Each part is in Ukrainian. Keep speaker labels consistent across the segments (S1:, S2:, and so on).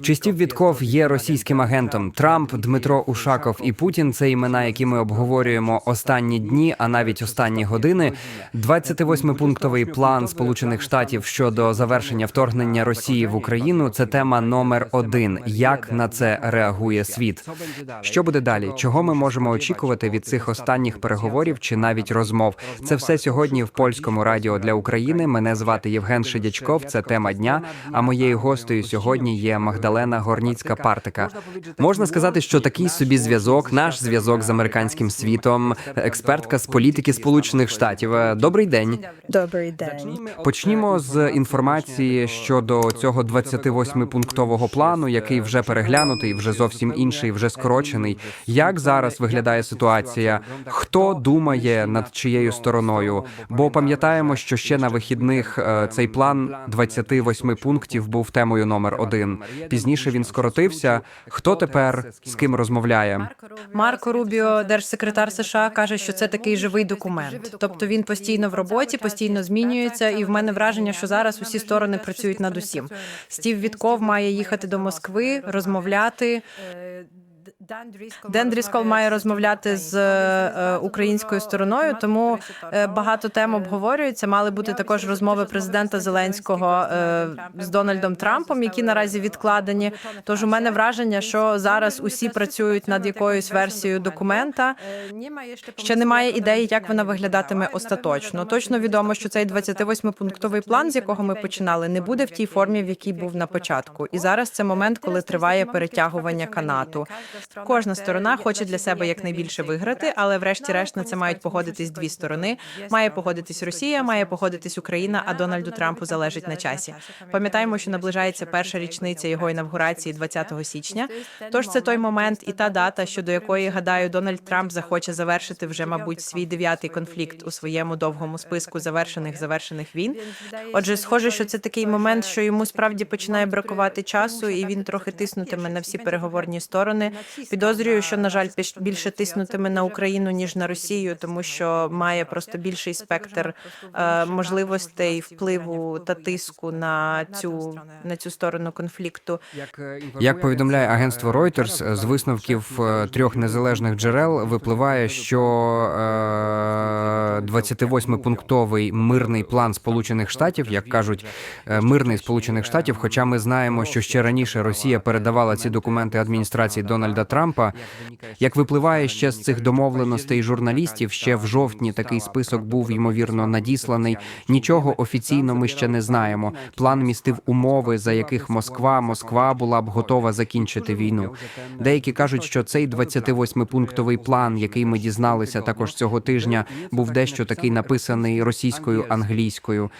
S1: Чи Стів Вітков є російським агентом? Трамп, Дмитро Ушаков і Путін це імена, які ми обговорюємо останні дні, а навіть останні години. 28-пунктовий план Сполучених Штатів щодо завершення вторгнення Росії в Україну. Це тема номер один. Як на це реагує світ? Що буде далі? Чого ми можемо очікувати від цих останніх переговорів чи навіть розмов? Це все сьогодні в польському радіо для України. Мене звати Євген Шидячков. Це тема дня. А моєю гостею сьогодні є Магдалена Горніцька Партика. Можна сказати, що такий собі зв'язок, наш зв'язок з американським світом, експертка з політики Сполучених Штатів. Добрий день.
S2: Добрий день.
S1: Почнімо з інформації щодо цього 28-пунктового плану, який вже переглянутий, вже зовсім інший, вже скорочений. Як зараз виглядає ситуація? Хто думає над чиєю стороною? Бо пам'ятаємо, що ще на вихідних е, цей план 28 пунктів був темою номер один. Пізніше він скоротився. Хто тепер з ким розмовляє?
S2: Марко Рубіо, держсекретар США, каже, що це такий живий документ. Тобто він постійно в роботі, постійно змінюється, і в мене враження, що зараз усі сторони працюють над усім. Стів Вітков має їхати до Москви, розмовляти. Ден Дріскол має розмовляти з е, українською стороною, тому е, багато тем обговорюється. Мали бути також розмови президента Зеленського е, з Дональдом Трампом, які наразі відкладені. Тож у мене враження, що зараз усі працюють над якоюсь версією документа. Ще немає ідеї, як вона виглядатиме остаточно. Точно відомо, що цей 28-пунктовий план, з якого ми починали, не буде в тій формі, в якій був на початку. І зараз це момент, коли триває перетягування канату. Кожна сторона хоче для себе якнайбільше виграти, але врешті-решт на це мають погодитись дві сторони. Має погодитись Росія, має погодитись Україна, а Дональду Трампу залежить на часі. Пам'ятаємо, що наближається перша річниця його інавгурації 20 січня. Тож це той момент і та дата, щодо якої гадаю, Дональд Трамп захоче завершити вже, мабуть, свій дев'ятий конфлікт у своєму довгому списку завершених завершених війн. Отже, схоже, що це такий момент, що йому справді починає бракувати часу, і він трохи тиснутиме на всі переговорні сторони. Підозрюю, що на жаль, більш- більше тиснутиме на Україну ніж на Росію, тому що має просто більший спектр е, можливостей впливу та тиску на цю на цю сторону конфлікту.
S1: Як повідомляє агентство Reuters, з висновків е, трьох незалежних джерел випливає, що е, 28-пунктовий мирний план Сполучених Штатів, як кажуть, е, мирний Сполучених Штатів. Хоча ми знаємо, що ще раніше Росія передавала ці документи адміністрації Дональда Трампа. Як випливає ще з цих домовленостей журналістів, ще в жовтні такий список був ймовірно надісланий. Нічого офіційно ми ще не знаємо. План містив умови, за яких Москва Москва була б готова закінчити війну. Деякі кажуть, що цей 28-пунктовий план, який ми дізналися також цього тижня, був дещо такий написаний російською англійською.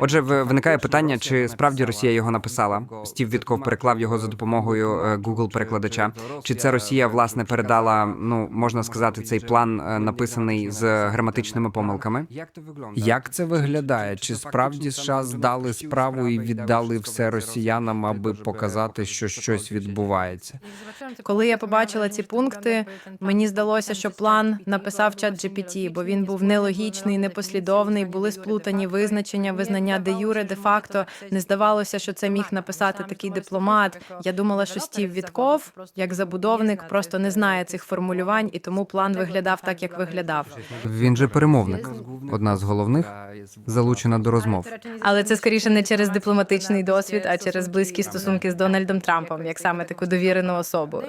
S1: Отже, в- виникає питання, чи справді Росія його написала? Стів Вітков переклав його за допомогою е, Google перекладача. Чи це Росія власне передала? Ну можна сказати, цей план е, написаний з граматичними помилками? Як це виглядає? Чи справді США здали справу і віддали все росіянам, аби показати, що щось відбувається?
S2: Коли я побачила ці пункти, мені здалося, що план написав чат GPT, бо він був нелогічний, непослідовний, були сплутані визначення, визнання де юре, де факто. Не здавалося, що це міг написати такий дипломат. Я думала, що Стів Вітков, як забудовник, просто не знає цих формулювань, і тому план виглядав так, як виглядав.
S1: Він же перемовник, одна з головних, залучена до розмов.
S2: Але це скоріше не через дипломатичний досвід, а через близькі стосунки з Дональдом Трампом, як саме таку довірену особу.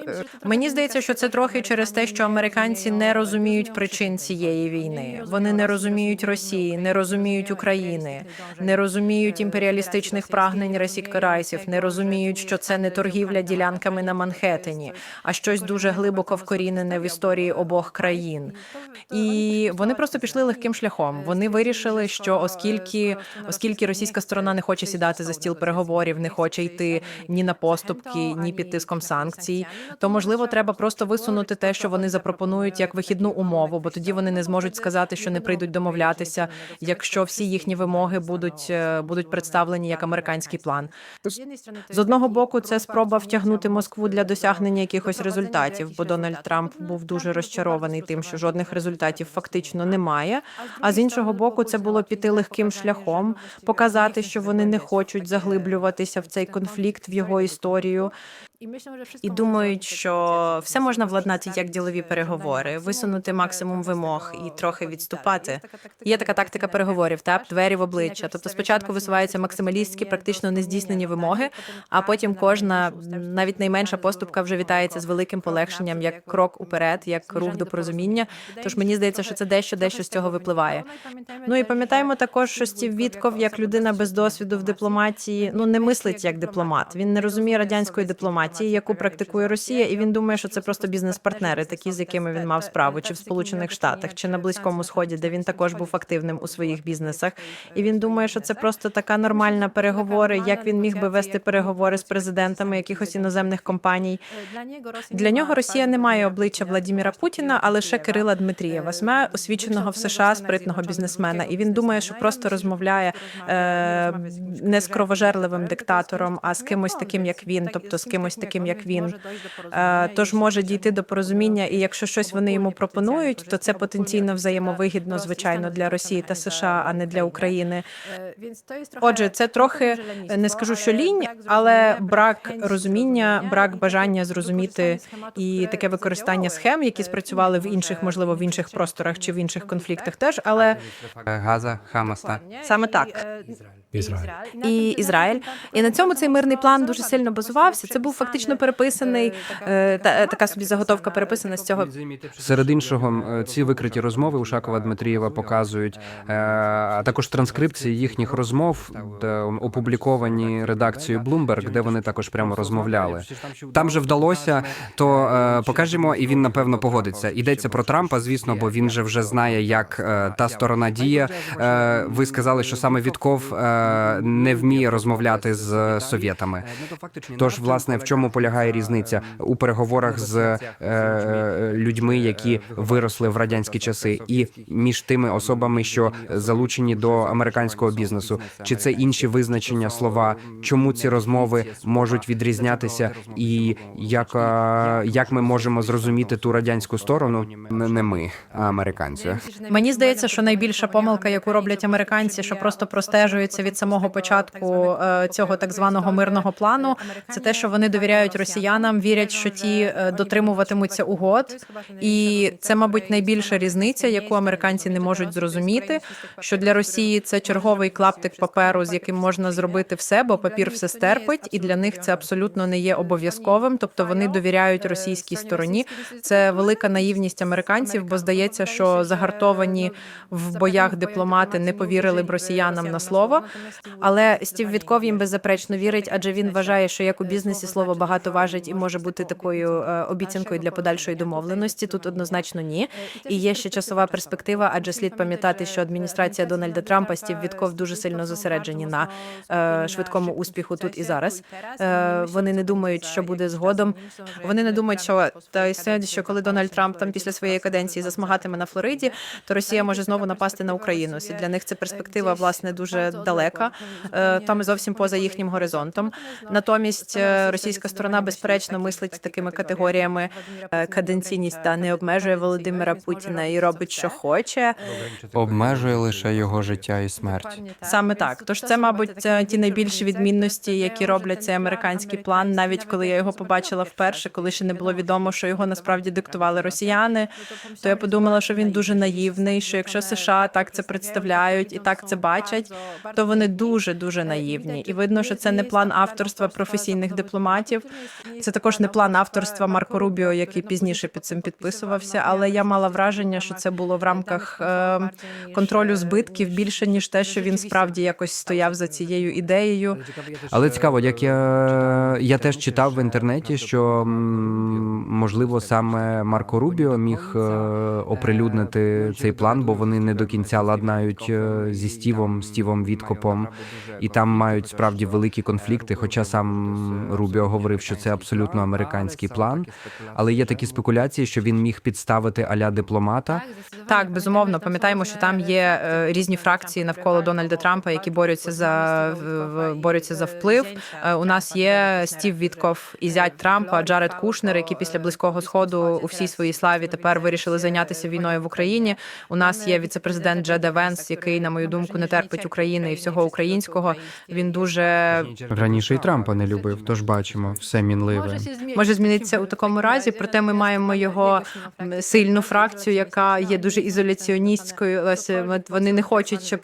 S2: Мені здається, що це трохи через те, що американці не розуміють причин цієї війни. Вони не розуміють Росії, не розуміють України, не розуміють імперіалістичних прагнень Російської Райсів, не розуміють, що це не торгівля ділянками на Манхеттені, а щось дуже глибоко вкорінене в історії обох країн. І вони просто пішли легким шляхом. Вони вирішили, що оскільки, оскільки російська сторона не хоче сідати за стіл переговорів, не хоче йти ні на поступки, ні під тиском санкцій, то можливо треба просто висунути те, що вони запропонують як вихідну умову, бо тоді вони не зможуть сказати, що не прийдуть домовлятися, якщо всі їхні вимоги будуть, е, будуть представлені як американський план. З одного боку, це спроба втягнути Москву для досягнення якихось результатів, бо Дональд Трамп був дуже розчарований тим, що жодних результатів фактично немає. А з іншого боку, це було піти легким шляхом, показати, що вони не хочуть заглиблюватися в цей конфлікт в його історію. І думають, що все можна владнати як ділові переговори, висунути максимум вимог і трохи відступати. Є така тактика переговорів, тап двері в обличчя. Тобто спочатку висуваються максималістські, практично нездійснені вимоги, а потім кожна навіть найменша поступка вже вітається з великим полегшенням, як крок уперед, як рух до порозуміння. Тож мені здається, що це дещо дещо з цього випливає. Ну і пам'ятаємо також, що Стів Вітков, як людина без досвіду в дипломатії, ну не мислить як дипломат. Він не розуміє радянської дипломатії, яку практикує Росія, і він думає, що це просто бізнес-партнери, такі з якими він мав справу, чи в Сполучених Штатах, чи на Близькому Сході, де він також був активним у своїх бізнесах. І він думає, що це просто така нормальна переговори. Як він міг би вести переговори з президентами якихось іноземних компаній? Для нього Росія не має обличчя Владіміра Путіна, а лише Кирила Дмитрієва, СМЕ, освіченого в США спритного бізнесмена. І він думає, що просто розмовляє е, не з кровожерливим диктатором, а з кимось таким, як він, тобто з кимось таким, як він. Е, Тож може дійти до порозуміння, і якщо щось вони йому пропонують, то це потенційно взаємовигідно, звичайно, для Росії та США, а не для України. Отже, це трохи не скажу, що лінь, але брак розуміння, брак бажання зрозуміти і таке використання схем, які спрацювали в інших, можливо, в інших просторах чи в інших конфліктах, теж, але
S1: Газа, Хамаста.
S2: саме так.
S3: Ізраїль.
S2: і Ізраїль. І на цьому цей мирний план дуже сильно базувався. Це був фактично переписаний е, та така собі заготовка переписана з цього.
S1: Серед іншого, е, ці викриті розмови Ушакова Дмитрієва показують, е, а також транскрипції їхніх розмов, опубліковані редакцією Bloomberg, де вони також прямо розмовляли. Там же вдалося, то е, покажемо, і він напевно погодиться. Йдеться про Трампа, звісно, бо він же вже знає, як е, та сторона діє. Е, Ви сказали, що саме Вітков е, не вміє розмовляти з совєтами. Тож, власне, в чому полягає різниця у переговорах з е, людьми, які виросли в радянські часи, і між тими особами, що залучені до американського бізнесу, чи це інші визначення слова? Чому ці розмови можуть відрізнятися, і як, е, як ми можемо зрозуміти ту радянську сторону? Не, ми, а американці.
S2: Мені здається, що найбільша помилка, яку роблять американці, що просто простежується від самого початку е, цього так званого мирного плану, це те, що вони довіряють росіянам, вірять, що ті е, дотримуватимуться угод, і це, мабуть, найбільша різниця, яку американці не можуть зрозуміти. Що для Росії це черговий клаптик паперу, з яким можна зробити все, бо папір все стерпить, і для них це абсолютно не є обов'язковим. Тобто вони довіряють російській стороні. Це велика наївність американців, бо здається, що загартовані в боях дипломати не повірили б росіянам на слово. Але Стів Вітков їм беззаперечно вірить, адже він вважає, що як у бізнесі слово багато важить і може бути такою е, обіцянкою для подальшої домовленості. Тут однозначно ні. І є ще часова перспектива, адже слід пам'ятати, що адміністрація Дональда Трампа Стів Вітков дуже сильно зосереджені на е, швидкому успіху тут і зараз. Е, вони не думають, що буде згодом. Вони не думають, що та що коли Дональд Трамп там після своєї каденції засмагатиме на Флориді, то Росія може знову напасти на Україну. Для них це перспектива власне дуже далека. Е, Там зовсім поза їхнім горизонтом. Натомість е, російська сторона безперечно мислить такими категоріями е, каденційність та не обмежує Володимира Путіна і робить, що хоче.
S4: обмежує лише його життя і смерть.
S2: Саме так. Тож це, мабуть, ті найбільші відмінності, які роблять цей американський план, навіть коли я його побачила вперше, коли ще не було відомо, що його насправді диктували росіяни. То я подумала, що він дуже наївний. Що якщо США так це представляють і так це бачать, то вони дуже дуже наївні. І видно, що це не план авторства професійних дипломатів. Це також не план авторства Марко Рубіо, який пізніше під цим підписувався. Але я мала враження, що це було в рамках е, контролю збитків більше ніж те, що він справді якось стояв за цією ідеєю.
S1: Але цікаво, як я, я теж читав в інтернеті, що можливо саме Марко Рубіо міг е, оприлюднити цей план, бо вони не до кінця ладнають е, зі Стівом, Стівом Віткопом. Трампом, і там мають справді великі конфлікти. Хоча сам Рубіо говорив, що це абсолютно американський план. Але є такі спекуляції, що він міг підставити аля дипломата.
S2: Так, безумовно, пам'ятаємо, що там є е, різні фракції навколо Дональда Трампа, які борються за борються за вплив. Е, У нас є Стів Вітков і зять Трампа, Джаред Кушнер, які після близького сходу у всій своїй славі тепер вирішили зайнятися війною в Україні. У нас є віцепрезидент Джеда Венс, який, на мою думку, не терпить України і всього українського. Він дуже
S4: Раніше і Трампа не любив, тож бачимо все мінливе.
S2: може змінитися у такому разі. Проте ми маємо його сильну фракцію, яка є дуже ізоляціоністською. Ось вони не хочуть, щоб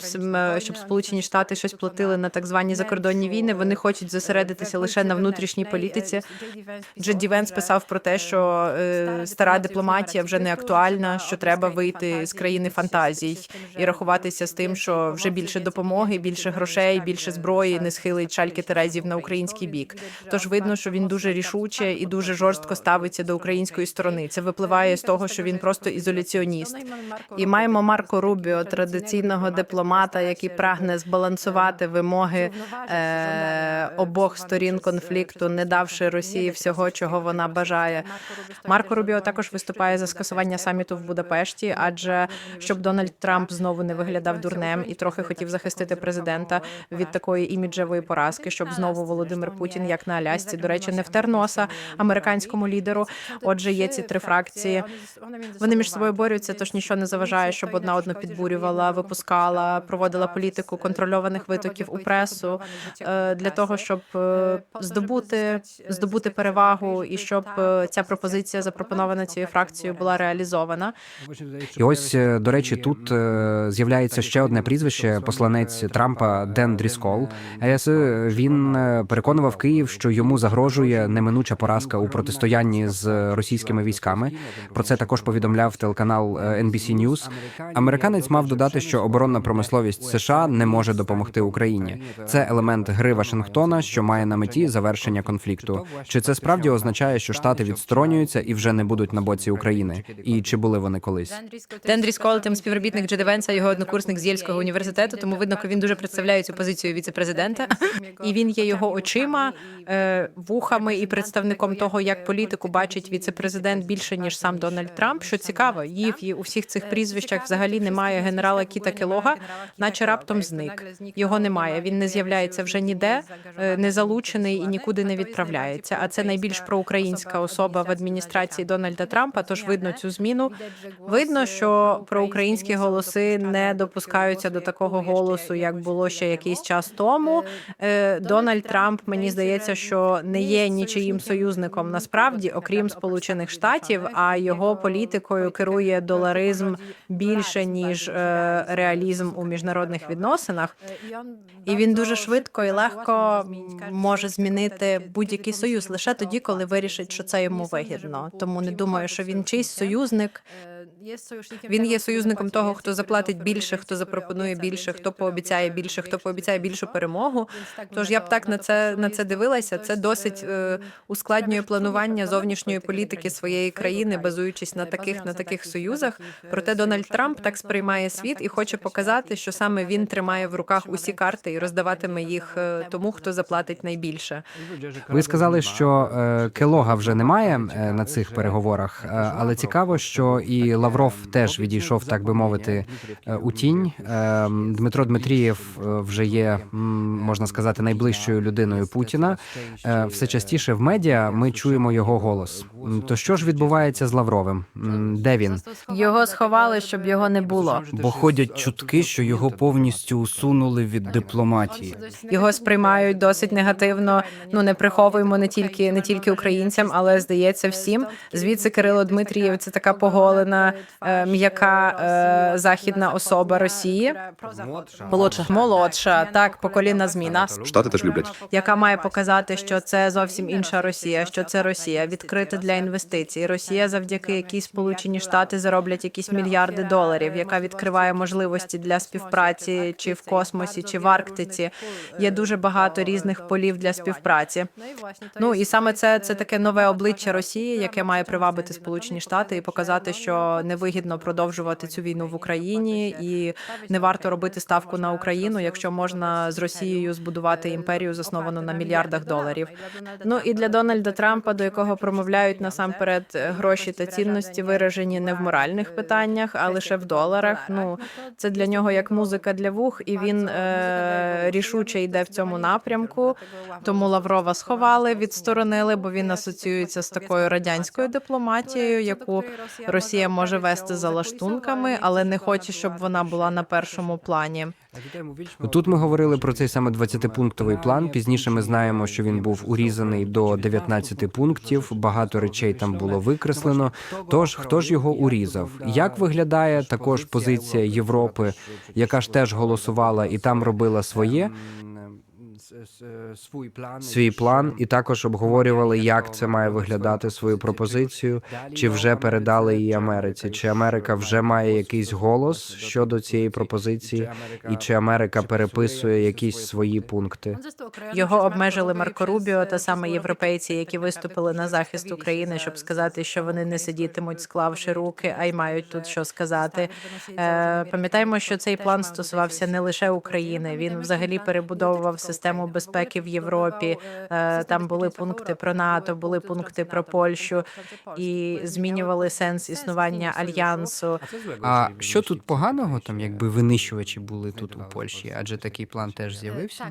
S2: щоб Сполучені Штати щось платили на так звані закордонні війни. Вони хочуть зосередитися лише на внутрішній політиці. Джеді Венс писав про те, що е, стара дипломатія вже не актуальна, що треба вийти з країни фантазій і рахуватися з тим, що вже більше допомоги, більше грошей, більше зброї не схилить шальки Терезів на український бік. Тож видно, що він дуже рішуче і дуже жорстко ставиться до української сторони. Це випливає з того, що він просто ізоляціоніст. І маємо Марко Рубіо, традиційного дипломата, який прагне збалансувати вимоги е, обох сторін конфлікту, не давши Росії всього, чого вона бажає. Марко Рубіо також виступає за скасування саміту в Будапешті, адже щоб Дональд Трамп знову не виглядав дурнем і трохи хотів захистити президента від такої іміджевої поразки, щоб знову Володимир Путін, як на Алясці, до речі, не втер носа американському лідеру. Отже, є ці три фракції. Вони між собою борються, тож нічого не заважає, щоб одна одну підбурювала, випускала, проводила політику контрольованих витоків у пресу е, для того, щоб е, здобути здобути перевагу і щоб е, ця пропозиція запропонована цією фракцією була реалізована.
S1: І ось, до речі, тут з'являється ще одне прізвище, посланець Трампа Ден Дріскол. Він е, переконував Київ, що йому загрожує неминуча поразка у протистоянні з російськими військами. Про це також повідомляв телеканал е, NBC News. Американець мав додати, що оборонна промисловість США не може допомогти Україні. Це елемент гри Вашингтона, що має на меті завершення конфлікту. Чи це справді означає, що штати відсторонюються і вже не будуть на боці України? І чи були вони колись?
S2: Ден Дріскол, тим співробітник Джеди Венса, його однокурсник з Єльського університету, тому видно, він дуже представляє цю позицію віцепрезидента. І він є його очима, е, вухами і представником того, як політику бачить віцепрезидент більше ніж сам Дональд Трамп. Що цікаво, і у всіх цих прізвищах взагалі немає генерала Кіта Келога, наче раптом зник. Його немає. Він не з'являється вже ніде, е, не залучений і нікуди не відправляється. А це найбільш проукраїнська особа в адміністрації Дональда Трампа. Тож видно цю зміну. Видно, що проукраїнські голоси не допускаються до такого голосу, як було ще якийсь час тому. Е, Дональд Трамп мені здається, що не є нічиїм союзником насправді, окрім Сполучених Штатів, а його політикою керує доларизм більше ніж е, реалізм у міжнародних відносинах. І він дуже швидко і легко може змінити будь-який союз лише тоді, коли вирішить, що це йому вигідно. Тому не думаю, що він чийсь союзник. Він є союзником того, хто заплатить більше, хто запропонує більше, хто пообіцяє більше, хто пообіцяє більшу перемогу. Тож я б так на це на це дивилася. Це досить е, ускладнює планування зовнішньої політики своєї країни, базуючись на таких на таких союзах. Проте Дональд Трамп так сприймає світ і хоче показати, що саме він тримає в руках усі карти і роздаватиме їх е, тому, хто заплатить найбільше.
S1: Ви сказали, що е, Келога вже немає е, на цих переговорах, е, але цікаво, що і Лавров теж відійшов, так би мовити, е, у тінь. Е, Дмитро Дмитрієв е, вже є, можна сказати, найближчою людиною Путіна. Все частіше в медіа ми чуємо його голос. То що ж відбувається з Лавровим? Де він?
S2: Його сховали, щоб його не було.
S3: Бо ходять чутки, що його повністю усунули від дипломатії.
S2: Його сприймають досить негативно. Ну не приховуємо не тільки не тільки українцям, але здається всім. Звідси Кирило Дмитрієв це така поголена, м'яка е, західна особа Росії. Молодша молодша, так поколінна зміна.
S5: Штати теж люблять.
S2: яка має показати, що це зовсім інша Росія, що це Росія відкрита для інвестицій. Росія, завдяки якій Сполучені Штати зароблять якісь мільярди доларів, яка відкриває можливості для співпраці чи в космосі, чи в Арктиці. Є дуже багато різних полів для співпраці. Ну і саме це це таке нове обличчя Росії, яке має привабити Сполучені Штати і показати, що невигідно продовжувати цю війну в Україні, і не варто робити ставку на Україну, якщо можна з Росією збудувати імперію, засновану на мільярдах доларів. Ну і для Дональда Трампа, до якого промовляють насамперед гроші та цінності, виражені не в моральних питаннях, а лише в доларах. Ну це для нього як музика для вух, і він е, рішуче йде в цьому напрямку. Тому Лаврова сховали, відсторонили, бо він асоціюється з такою радянською дипломатією, яку Росія може вести за лаштунками, але не хоче, щоб вона була на першому плані.
S1: Тут ми говорили про цей саме 20-пунктовий план. Пізніше ми знаємо, що він був урізаний до 19 пунктів. Багато речей там було викреслено. Тож хто ж його урізав? Як виглядає також позиція Європи, яка ж теж голосувала і там робила своє? Свій план, і також обговорювали, як це має виглядати свою пропозицію, чи вже передали її Америці, чи Америка вже має якийсь голос щодо цієї пропозиції, і чи Америка переписує якісь свої пункти.
S2: Його обмежили Марко Рубіо та саме європейці, які виступили на захист України, щоб сказати, що вони не сидітимуть, склавши руки, а й мають тут що сказати. Е, Пам'ятаємо, що цей план стосувався не лише України. Він взагалі перебудовував систему безпеки в Європі. Е, Там були пункти про НАТО, були пункти про Польщу і змінювали сенс існування альянсу.
S3: А що тут поганого, там якби винищувачі були тут у Польщі? Адже такий план теж з'явився.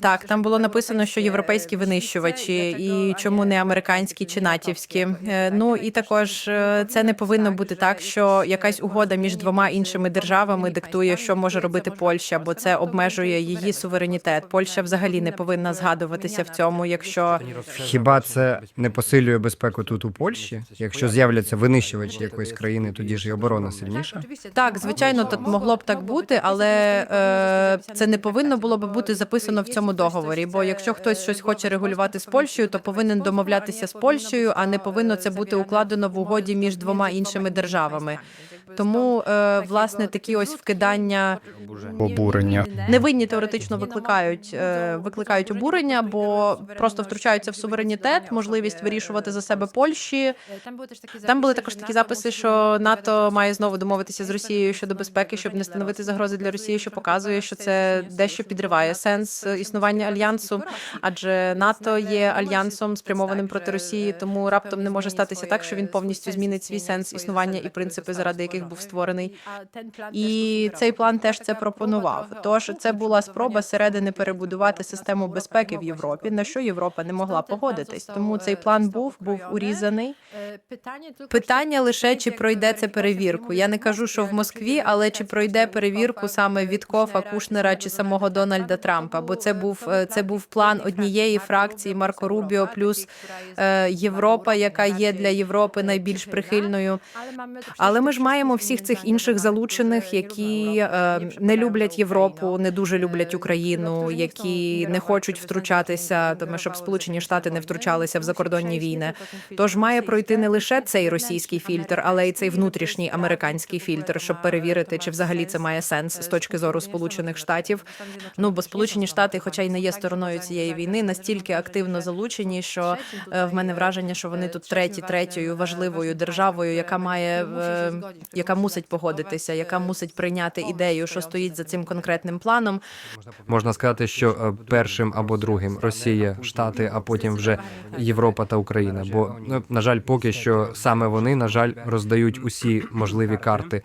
S2: Так, там було написано, що європейські винищувачі, і чому не американські чи натівські. Е, Ну і також е, це не повинно бути так, що якась угода між двома іншими державами диктує, що може робити Польща, бо це обмежує її суверенітет. Польща взагалі не повинна згадуватися в цьому, якщо
S4: Хіба це не посилює безпеку тут у Польщі? Якщо з'являться винищувачі якоїсь країни, тоді ж і оборона сильніша.
S2: так, звичайно, тут могло б так бути, але е, це не повинно було б бути записано в цьому договорі. Бо якщо хтось щось хоче регулювати з Польщею, то повинен домовлятися з Польщею, а не повинно це бути укладено в угоді між двома іншими державами. Тому е, власне такі ось вкидання
S4: Обурення.
S2: невинні теоретично викликають е, викликають обурення, бо просто втручаються в суверенітет, можливість вирішувати за себе Польщі. Там були також такі записи, що НАТО має знову домовитися з Росією щодо безпеки, щоб не становити загрози для Росії, що показує, що це дещо підриває сенс існування альянсу, адже НАТО є альянсом спрямованим проти Росії, тому раптом не може статися так, що він повністю змінить свій сенс існування і принципи, заради яких був створений. І цей план теж це пропонував. Тож це була спроба середини перебудувати систему безпеки в Європі, на що Європа не могла погодитись. Тому цей план був був урізаний. Питання лише чи пройде це перевірку. Я не кажу, що в Москві, але чи пройде перевірку саме Віткофа, Кушнера чи самого Дональда Трампа? Бо це був е, це був план однієї фракції Марко Рубіо плюс е, Європа, яка є для Європи найбільш прихильною. Але ми ж маємо всіх цих інших залучених, які е, не люблять Європу, не дуже люблять Україну, які не хочуть втручатися, тому щоб Сполучені Штати не втручалися в закордонні війни. Тож має пройти не лише цей російський фільтр, але й цей внутрішній американський фільтр, щоб перевірити, чи взагалі це має сенс з точки зору Сполучених Штатів. Ну бо Сполучені Штати, хоча й не є стороною цієї війни, настільки активно залучені, що е, в мене враження, що вони тут треті, третьою важливою державою, яка має е, яка мусить погодитися, яка мусить прийняти ідею, що стоїть за цим конкретним планом.
S1: Можна сказати, що е, першим або другим Росія, Штати, а потім вже Європа та Україна. Бо ну, на жаль, поки що саме вони на жаль роздають усі можливі карти.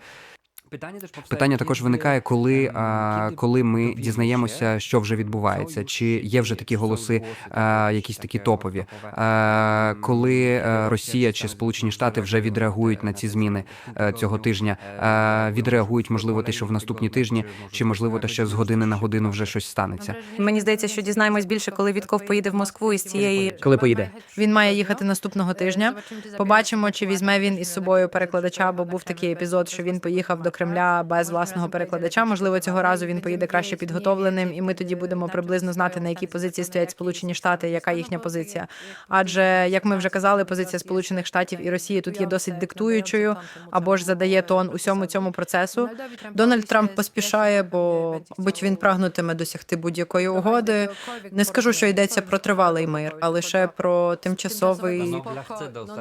S1: Питання також виникає, коли, а, коли ми дізнаємося, що вже відбувається, чи є вже такі голоси, а, якісь такі топові, а, коли е, Росія чи Сполучені Штати вже відреагують на ці зміни е, цього тижня, а, відреагують, можливо, те, що в наступні тижні, чи можливо, те, що з години на годину вже щось станеться.
S2: Мені здається, що дізнаємось більше, коли Вітков поїде в Москву із цієї.
S4: Коли поїде?
S2: Він має їхати наступного тижня. Побачимо, чи візьме він із собою перекладача, бо був такий епізод, що він поїхав до Кремля без власного перекладача. Можливо, цього разу він поїде краще підготовленим, і ми тоді будемо приблизно знати на якій позиції стоять Сполучені Штати, яка їхня позиція. Адже як ми вже казали, позиція Сполучених Штатів і Росії тут є досить диктуючою або ж задає тон усьому цьому процесу. Дональд Трамп поспішає, бо будь він прагнутиме досягти будь-якої угоди. Не скажу, що йдеться про тривалий мир, а лише про тимчасовий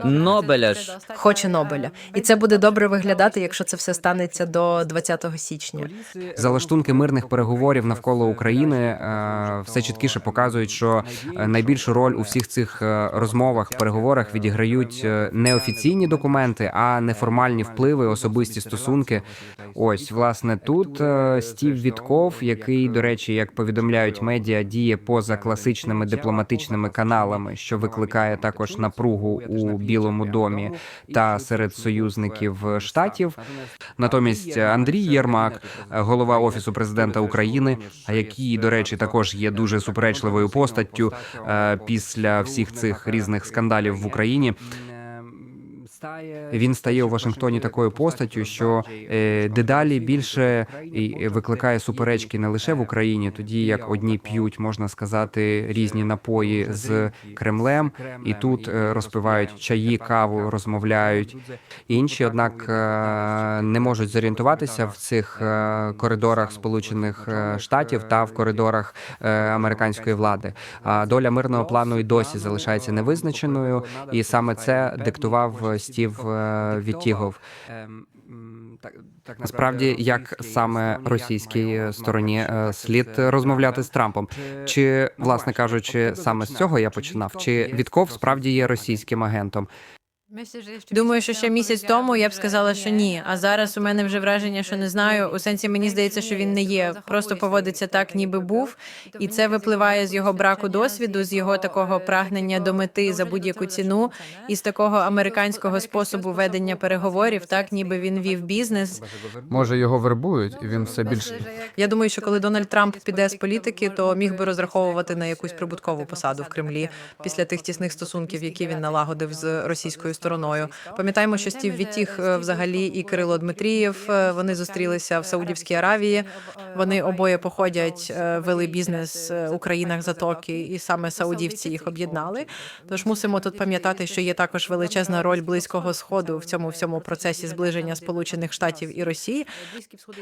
S5: Нобеля ж.
S2: хоче Нобеля. І це буде добре виглядати, якщо це все станеться до 20 січня.
S1: Залаштунки мирних переговорів навколо України е, все чіткіше показують, що е, найбільшу роль у всіх цих е, розмовах, переговорах відіграють не офіційні документи, а неформальні впливи, особисті стосунки. Ось власне тут Стів Вітков, який, до речі, як повідомляють медіа, діє поза класичними дипломатичними каналами, що викликає також напругу у Білому домі та серед союзників штатів. Натомість Андрій Єрмак, голова офісу президента України, який, до речі, також є дуже суперечливою постаттю е, після всіх цих різних скандалів в Україні. Він стає у Вашингтоні такою постаттю, що е, дедалі більше викликає суперечки не лише в Україні, тоді як одні п'ють, можна сказати, різні напої з Кремлем, і тут е, розпивають чаї, каву, розмовляють. Інші, однак, е, не можуть зорієнтуватися в цих е, коридорах Сполучених е, Штатів та в коридорах е, американської влади. А доля мирного плану і досі залишається невизначеною, і саме це диктував Стів е, Вітігов. Насправді, як саме російській стороні е, слід розмовляти з Трампом, чи власне кажучи, саме з цього я починав? Чи Вітков справді є російським агентом?
S2: Думаю, що ще місяць тому я б сказала, що ні. А зараз у мене вже враження, що не знаю. У сенсі мені здається, що він не є. Просто поводиться так, ніби був, і це випливає з його браку досвіду, з його такого прагнення до мети за будь-яку ціну, і з такого американського способу ведення переговорів, так ніби він вів бізнес.
S6: Може, його вербують, і він все більше.
S2: Я думаю, що коли Дональд Трамп піде з політики, то міг би розраховувати на якусь прибуткову посаду в Кремлі після тих тісних стосунків, які він налагодив з російською стороною. Пам'ятаємо, що Стів Вітіх е, взагалі і Кирило Дмитрієв е, вони зустрілися в Саудівській Аравії. Вони обоє походять, е, вели бізнес у країнах Затоки, і саме саудівці їх об'єднали. Тож мусимо тут пам'ятати, що є також величезна роль близького сходу в цьому всьому процесі зближення Сполучених Штатів і Росії.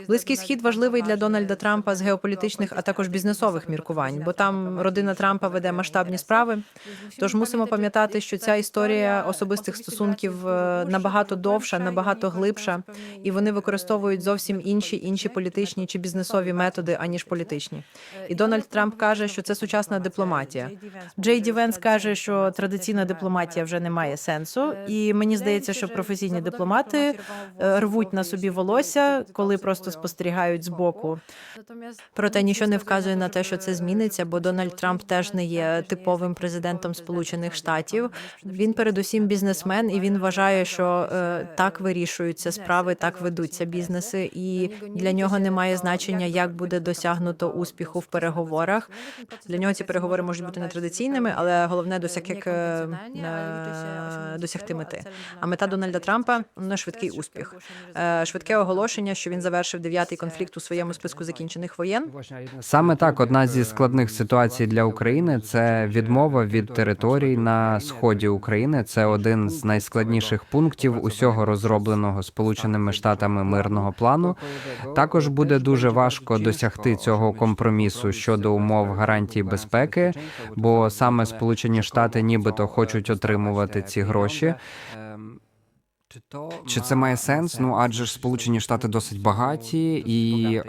S2: Близький схід важливий для Дональда Трампа з геополітичних, а також бізнесових міркувань, бо там родина Трампа веде масштабні справи. Тож мусимо пам'ятати, що ця історія особистих стосунків е, набагато довша, набагато глибша, і вони використовують зовсім інші інші політичні чи бізнесові методи, аніж політичні. І Дональд Трамп каже, що це сучасна дипломатія. Джей Ді Венс каже, що традиційна дипломатія вже не має сенсу, і мені здається, що професійні дипломати е, рвуть на собі волосся, коли просто спостерігають збоку. Проте нічого не вказує на те, що це зміниться, бо Дональд Трамп теж не є типовим президентом Сполучених Штатів. Він передусім бізнесмен, і він вважає, що е, так вирішуються справи, так ведуться бізнеси, і для нього немає значення, як буде досягнуто успіху в переговорах. Для нього ці переговори можуть бути нетрадиційними, але головне досяг як е, е, досягти мети. А мета Дональда Трампа на швидкий успіх, Е, швидке оголошення, що він завершив дев'ятий конфлікт у своєму списку закінчених воєн.
S1: Саме так, одна зі складних ситуацій для України це відмова від територій на сході України. Це один з найскладніших пунктів усього розробленого Сполученими Штатами мирного плану. Також буде дуже важко досягти цього компромісу щодо умов гарантій безпеки, бо саме Сполучені Штати нібито хочуть отримувати ці гроші. Чи це має сенс? Ну адже ж Сполучені Штати досить багаті, і е,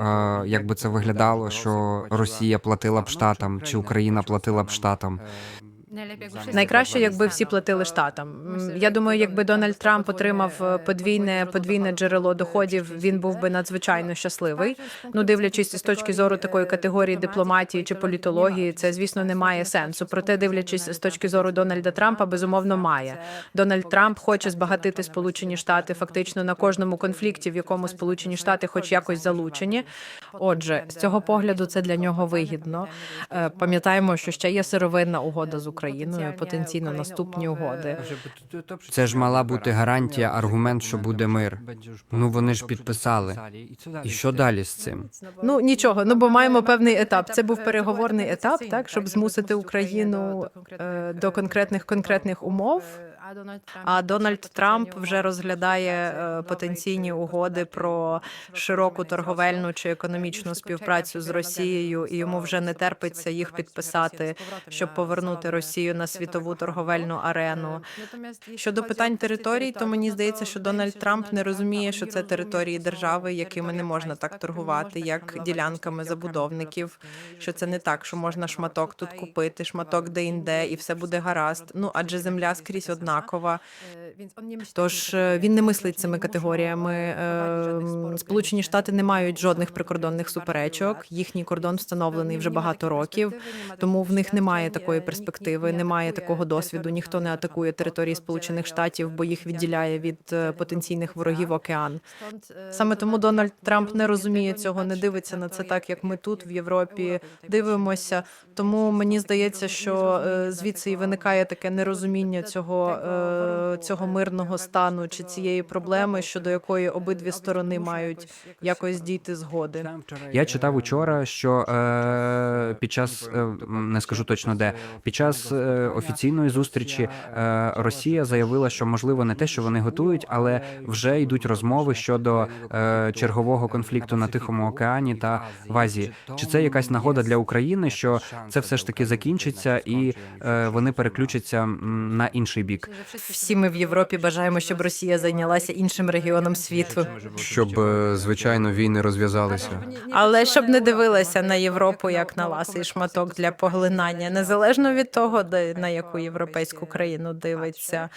S1: як би це виглядало, що Росія платила б штатам, чи Україна платила б штатам.
S2: Найкраще, якби всі платили штатам. Я думаю, якби Дональд Трамп отримав е, подвійне подвійне джерело доходів, він був би надзвичайно щасливий. Ну, дивлячись з точки зору такої категорії дипломатії чи політології, це звісно не має сенсу. Проте, дивлячись з точки зору Дональда Трампа, безумовно має. Дональд Трамп хоче збагатити Сполучені Штати фактично на кожному конфлікті, в якому Сполучені Штати, хоч якось залучені. Отже, з цього погляду це для нього вигідно. Е, Пам'ятаємо, що ще є сировинна угода з Україною, потенційно наступні угоди.
S1: Це ж мала бути гарантія, аргумент, що буде мир. Ну вони ж підписали. І що далі з цим?
S2: Ну нічого, ну бо маємо певний етап. Це був переговорний етап, так щоб змусити Україну е, до конкретних конкретних умов. А Дональд Трамп вже розглядає е, потенційні угоди про широку торговельну чи економічну співпрацю з Росією, і йому вже не терпиться їх підписати, щоб повернути Росію на світову торговельну арену. Щодо питань територій, то мені здається, що Дональд Трамп не розуміє, що це території держави, якими не можна так торгувати, як ділянками забудовників. Що це не так, що можна шматок тут купити, шматок де-інде, і все буде гаразд. Ну адже земля скрізь однакова. Тож е, він не мислить цими категоріями. Е, Сполучені Штати не мають жодних прикордонних суперечок. Їхній кордон встановлений вже багато років, тому в них немає такої перспективи, немає такого досвіду. Ніхто не атакує території Сполучених Штатів, бо їх відділяє від е, потенційних ворогів океан. Саме тому Дональд Трамп не розуміє цього, не дивиться на це так, як ми тут в Європі дивимося. Тому мені здається, що е, звідси і виникає таке нерозуміння цього, е, цього мирного стану чи цієї проблеми, щодо якої обидві сторони мають якось дійти згоди.
S1: Я читав учора, що е, під час е, не скажу точно де під час е, офіційної зустрічі е, Росія заявила, що можливо не те, що вони готують, але вже йдуть розмови щодо е, чергового конфлікту на Тихому океані та в Азії. Чи це якась нагода для України, що це все ж таки закінчиться і е, вони переключаться на інший бік?
S2: Всі ми в Європі бажаємо, щоб Росія зайнялася іншим регіоном світу,
S7: Щоб, е, звичайно, війни розв'язалися.
S2: але щоб не дивилася на Європу як на ласий шматок для поглинання, незалежно від того, де на яку європейську країну дивиться.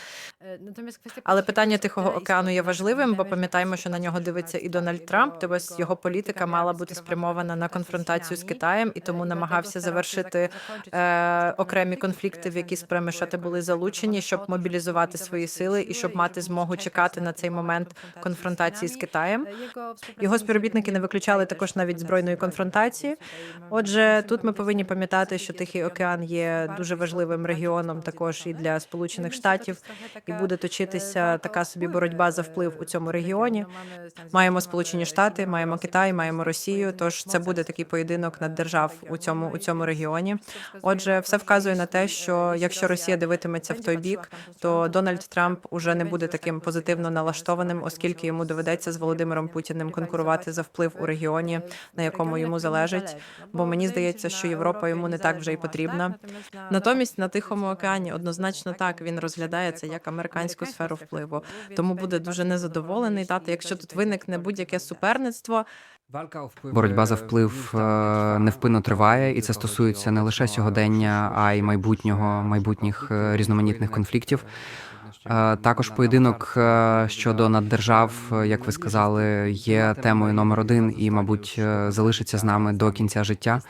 S2: Але питання Тихого океану є важливим, бо пам'ятаємо, що на нього дивиться і Дональд Трамп. Тобто його політика мала бути спрямована на конфронтацію з Китаєм, і тому намагався завершити е, окремі конфлікти, в які Сполучені Штати були залучені, щоб мобілізувати свої сили і щоб мати змогу чекати на цей момент конфронтації з Китаєм. Його співробітники не виключали також навіть збройної конфронтації. Отже, тут ми повинні пам'ятати, що Тихий океан є дуже важливим регіоном, також і для Сполучених Штатів, і буде точитися така собі боротьба за вплив у цьому регіоні. Маємо Сполучені Штати, маємо Китай, маємо Росію. Тож це буде такий поєдинок над держав у цьому у цьому регіоні. Отже, все вказує на те, що якщо Росія дивитиметься в той бік, то Дональд Трамп уже не буде таким позитивно налаштованим, оскільки йому доведеться з Володимиром Путіним конкурувати за вплив у регіоні, на якому йому залежить. Бо мені здається, що Європа йому не так вже й потрібна. Натомість на Тихому океані однозначно так він розглядає це як американську сферу впливу. Тому буде дуже незадоволений. Тато, якщо тут виникне будь-яке суперництво,
S1: Боротьба за вплив е, невпинно триває, і це стосується не лише сьогодення, а й майбутнього, майбутніх е, різноманітних конфліктів. Е, Також поєдинок е, щодо наддержав, е, як ви сказали, є темою номер один і, мабуть, залишиться з нами до кінця життя.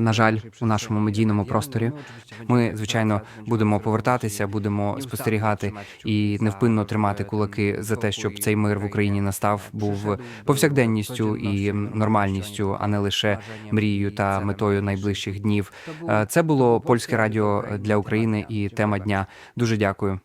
S1: На жаль, у нашому медійному просторі ми, звичайно, будемо повертатися, будемо спостерігати і невпинно тримати кулаки за те, щоб цей мир в Україні настав, був повсякденністю і нормальністю, а не лише мрією та метою найближчих днів. Це було польське радіо для України і тема дня. Дуже дякую.